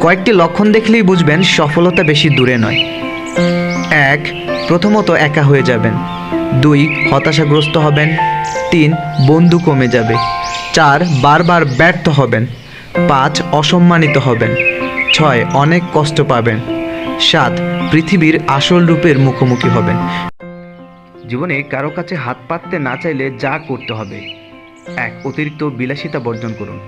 কয়েকটি লক্ষণ দেখলেই বুঝবেন সফলতা বেশি দূরে নয়। এক, প্রথমত একা হয়ে যাবেন। দুই, হতাশাগ্রস্ত হবেন। তিন, বন্ধু কমে যাবে। চার, বারবার ব্যর্থ হবেন। পাঁচ, অসম্মানিত হবেন। ছয়, অনেক কষ্ট পাবেন। সাত, পৃথিবীর আসল রূপের মুখোমুখি হবেন। জীবনে কারও কাছে হাত পাততে না চাইলে যা করতে হবে। এক, অতিরিক্ত বিলাসিতা বর্জন করুন।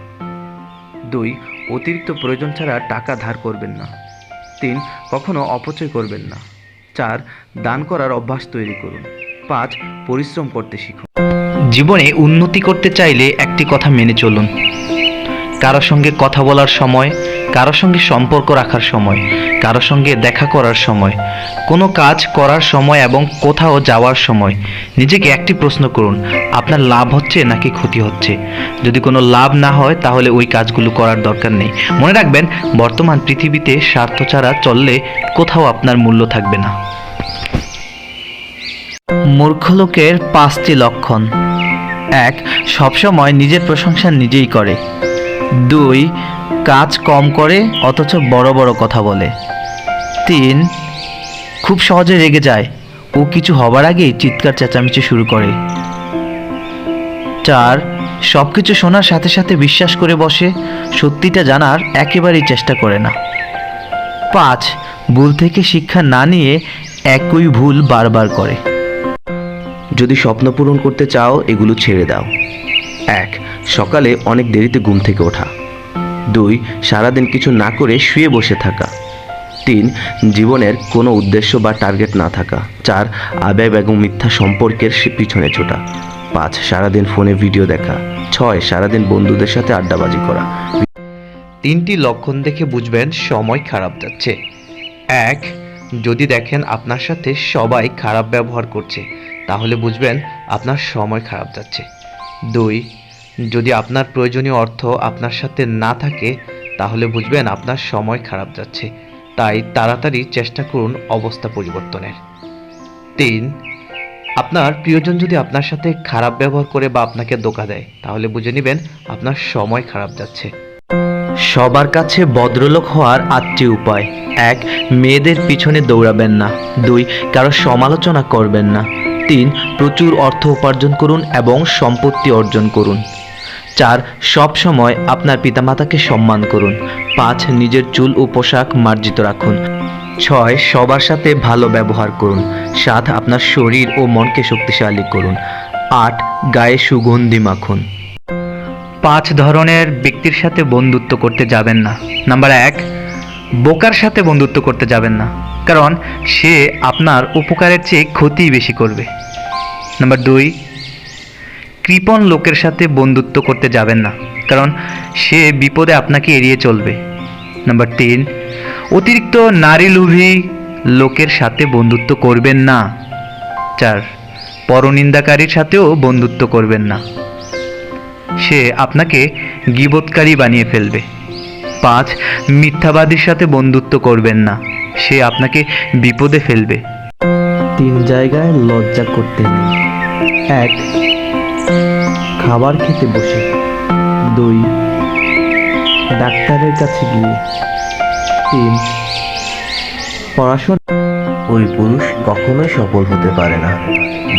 দুই, অতিরিক্ত প্রয়োজন ছাড়া টাকা ধার করবেন না। তিন, কখনো অপচয় করবেন না। চার, দান করার অভ্যাস তৈরি করুন। পাঁচ, পরিশ্রম করতে শিখুন। জীবনে উন্নতি করতে চাইলে একটি কথা মেনে চলুন। কারোর সঙ্গে কথা বলার সময়, কারোর সঙ্গে সম্পর্ক রাখার সময় কারও সঙ্গে দেখা করার সময়, কোনো কাজ করার সময় এবং কোথাও যাওয়ার সময়। নিজেকে একটি প্রশ্ন করুন, আপনার লাভ হচ্ছে নাকি ক্ষতি হচ্ছে? যদি কোনো লাভ না হয়, তাহলে ওই কাজগুলো করার দরকার নেই। মনে রাখবেন, বর্তমান পৃথিবীতে স্বার্থ ছাড়া চললে কোথাও আপনার মূল্য থাকবে না। মূর্খ লোকের পাঁচটি লক্ষণ। এক, সবসময় নিজের প্রশংসা নিজেই করে। দুই, কাজ কম করে, অথচ বড় বড় কথা বলে। তিন, খুব সহজে রেগে যায়। ও কিছু হবার আগেই চিৎকার চেঁচামেচি শুরু করে। চার সব কিছু শোনার সাথে সাথে বিশ্বাস করে বসে, সত্যিটা জানার একেবারেই চেষ্টা করে না। পাঁচ, ভুল থেকে শিক্ষা না নিয়ে একই ভুল বারবার করে। যদি স্বপ্ন পূরণ করতে চাও, এগুলো ছেড়ে দাও। এক সকালে অনেক দেরিতে ঘুম থেকে ওঠা। দুই, সারাদিন কিছু না করে শুয়ে বসে থাকা। তিন, জীবনের কোনো উদ্দেশ্য বা টার্গেট না থাকা। চার, আবেগ এবং মিথ্যা সম্পর্কের পিছনে ছোটা। পাঁচ, সারাদিন ফোনে ভিডিও দেখা। ছয়, সারাদিন বন্ধুদের সাথে আড্ডাবাজি করা। তিনটি লক্ষণ দেখে বুঝবেন সময় খারাপ যাচ্ছে। এক, যদি দেখেন আপনার সাথে সবাই খারাপ ব্যবহার করছে, তাহলে বুঝবেন আপনার সময় খারাপ যাচ্ছে। দুই যদি আপনার প্রয়োজনীয় অর্থ আপনার সাথে না থাকে, তাহলে বুঝবেন আপনার সময় খারাপ যাচ্ছে। তাই তাড়াতাড়ি চেষ্টা করুন অবস্থা পরিবর্তনের। তিন, আপনার প্রিয়জন যদি আপনার সাথে খারাপ ব্যবহার করে বা আপনাকে ধোকা দেয়, তাহলে বুঝে নেবেন আপনার সময় খারাপ যাচ্ছে। সবার কাছে ভদ্রলোক হওয়ার আটটি উপায়। এক, মেয়েদের পিছনে দৌড়াবেন না। দুই, কারও সমালোচনা করবেন না। তিন, প্রচুর অর্থ উপার্জন করুন এবং সম্পত্তি অর্জন করুন। চার, সব সময় আপনার পিতামাতাকে সম্মান করুন। পাঁচ, নিজের চুল ও পোশাক মার্জিত রাখুন। ছয়, সবার সাথে ভালো ব্যবহার করুন। সাত, আপনার শরীর ও মনকে শক্তিশালী করুন। আট, গায়ে সুগন্ধি মাখুন। পাঁচ, ধরনের ব্যক্তির সাথে বন্ধুত্ব করতে যাবেন না। নাম্বার এক, বোকার সাথে বন্ধুত্ব করতে যাবেন না। কারণ সে আপনার উপকারের চেয়ে ক্ষতি বেশি করবে। নাম্বার দুই কৃপণ লোকের সাথে বন্ধুত্ব করতে যাবেন না, কারণ সে বিপদে আপনাকে এড়িয়ে চলবে। নাম্বার তিন, অতিরিক্ত নারী লোভী লোকের সাথে বন্ধুত্ব করবেন না। চার, পরনিন্দাকারীর সাথেও বন্ধুত্ব করবেন না। সে আপনাকে গিবৎকারী বানিয়ে ফেলবে। পাঁচ, মিথ্যাবাদীর সাথে বন্ধুত্ব করবেন না। সে আপনাকে বিপদে ফেলবে। তিন জায়গায় লজ্জা করতে এক খাবার খেতে বসে। দুই, ডাক্তারের কাছে গিয়ে। তিন, পড়াশোনা ওই পুরুষ কখনোই সফল হতে পারে না।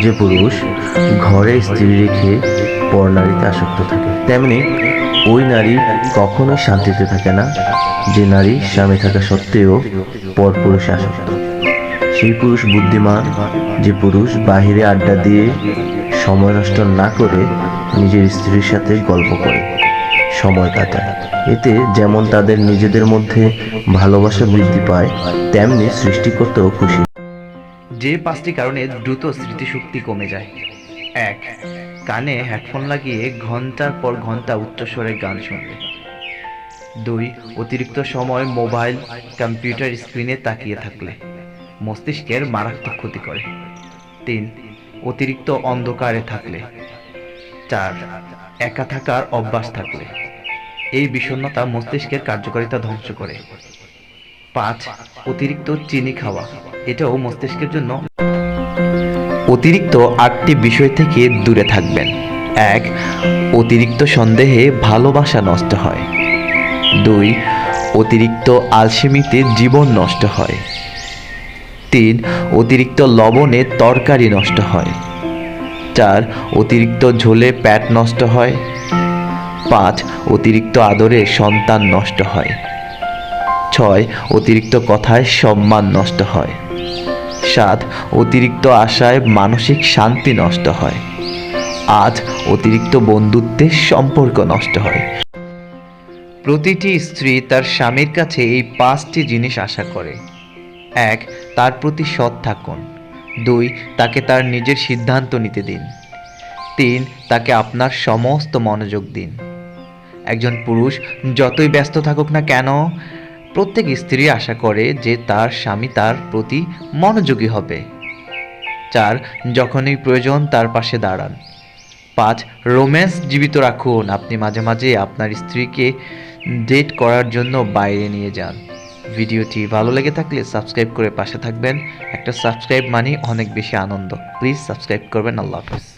যে পুরুষ ঘরে স্ত্রী রেখে পর নারীতে আসক্ত থাকে, তেমনি ওই নারী কখনোই শান্তিতে থাকে না। যে নারী স্বামী থাকা সত্ত্বেও পর পুরুষে আসক্ত। সেই পুরুষ বুদ্ধিমান, যে পুরুষ বাহিরে আড্ডা দিয়ে সময় নষ্ট না করে নিজের স্ত্রীর সাথে গল্প করে, সময় কাটায়। এতে যেমন তাদের নিজেদের মধ্যে ভালোবাসা বৃদ্ধি পায়, তেমনি সৃষ্টিকর্তাও খুশি। যে পাঁচটি কারণে দ্রুত স্মৃতিশক্তি কমে যায়। এক, কানে হেডফোন লাগিয়ে ঘণ্টার পর ঘণ্টা উচ্চস্বরে গান শুনবে। দুই, অতিরিক্ত সময় মোবাইল, কম্পিউটার স্ক্রিনে তাকিয়ে থাকলে মস্তিষ্কের মারাত্মক ক্ষতি করে। তিন, অতিরিক্ত অন্ধকারে থাকলে চার একা থাকার অভ্যাস থাকলে। এই বিষণ্ণতা মস্তিষ্কের কার্যকারিতা ধ্বংস করে। পাঁচ, অতিরিক্ত চিনি খাওয়া। এটাও মস্তিষ্কের জন্য অতিরিক্ত আটটি বিষয় থেকে দূরে থাকবেন। এক, অতিরিক্ত সন্দেহে ভালোবাসা নষ্ট হয়। দুই, অতিরিক্ত আলসেমিতে জীবন নষ্ট হয়। তিন, অতিরিক্ত লবণে তরকারি নষ্ট হয়। চার, অতিরিক্ত ঝোলে প্যাট নষ্ট হয়। পাঁচ, অতিরিক্ত আদরে সন্তান নষ্ট হয়। ছয়, অতিরিক্ত কথায় সম্মান নষ্ট হয়। সাত, অতিরিক্ত আশায় মানসিক শান্তি নষ্ট হয়। আট, অতিরিক্ত বন্ধুত্বের সম্পর্ক নষ্ট হয়। প্রতিটি স্ত্রী তার স্বামীর কাছে এই পাঁচটি জিনিস আশা করে। এক, তার প্রতি সৎ থাকুন। দুই, তাকে তার নিজের সিদ্ধান্ত নিতে দিন। তিন, তাকে আপনার সমস্ত মনোযোগ দিন। একজন পুরুষ যতই ব্যস্ত থাকুক না কেন, প্রত্যেক স্ত্রী আশা করে যে তার স্বামী তার প্রতি মনোযোগী হবে। চার, যখনই প্রয়োজন তার পাশে দাঁড়ান। পাঁচ, রোম্যান্স জীবিত রাখুন। আপনি মাঝে মাঝে আপনার স্ত্রীকে ডেট করার জন্য বাইরে নিয়ে যান। ভিডিওটি ভালো লেগে থাকলে সাবস্ক্রাইব করে পাশে থাকবেন। একটা সাবস্ক্রাইব মানে অনেক বেশি আনন্দ। প্লিজ সাবস্ক্রাইব করবেন। আল্লাহ হাফিজ।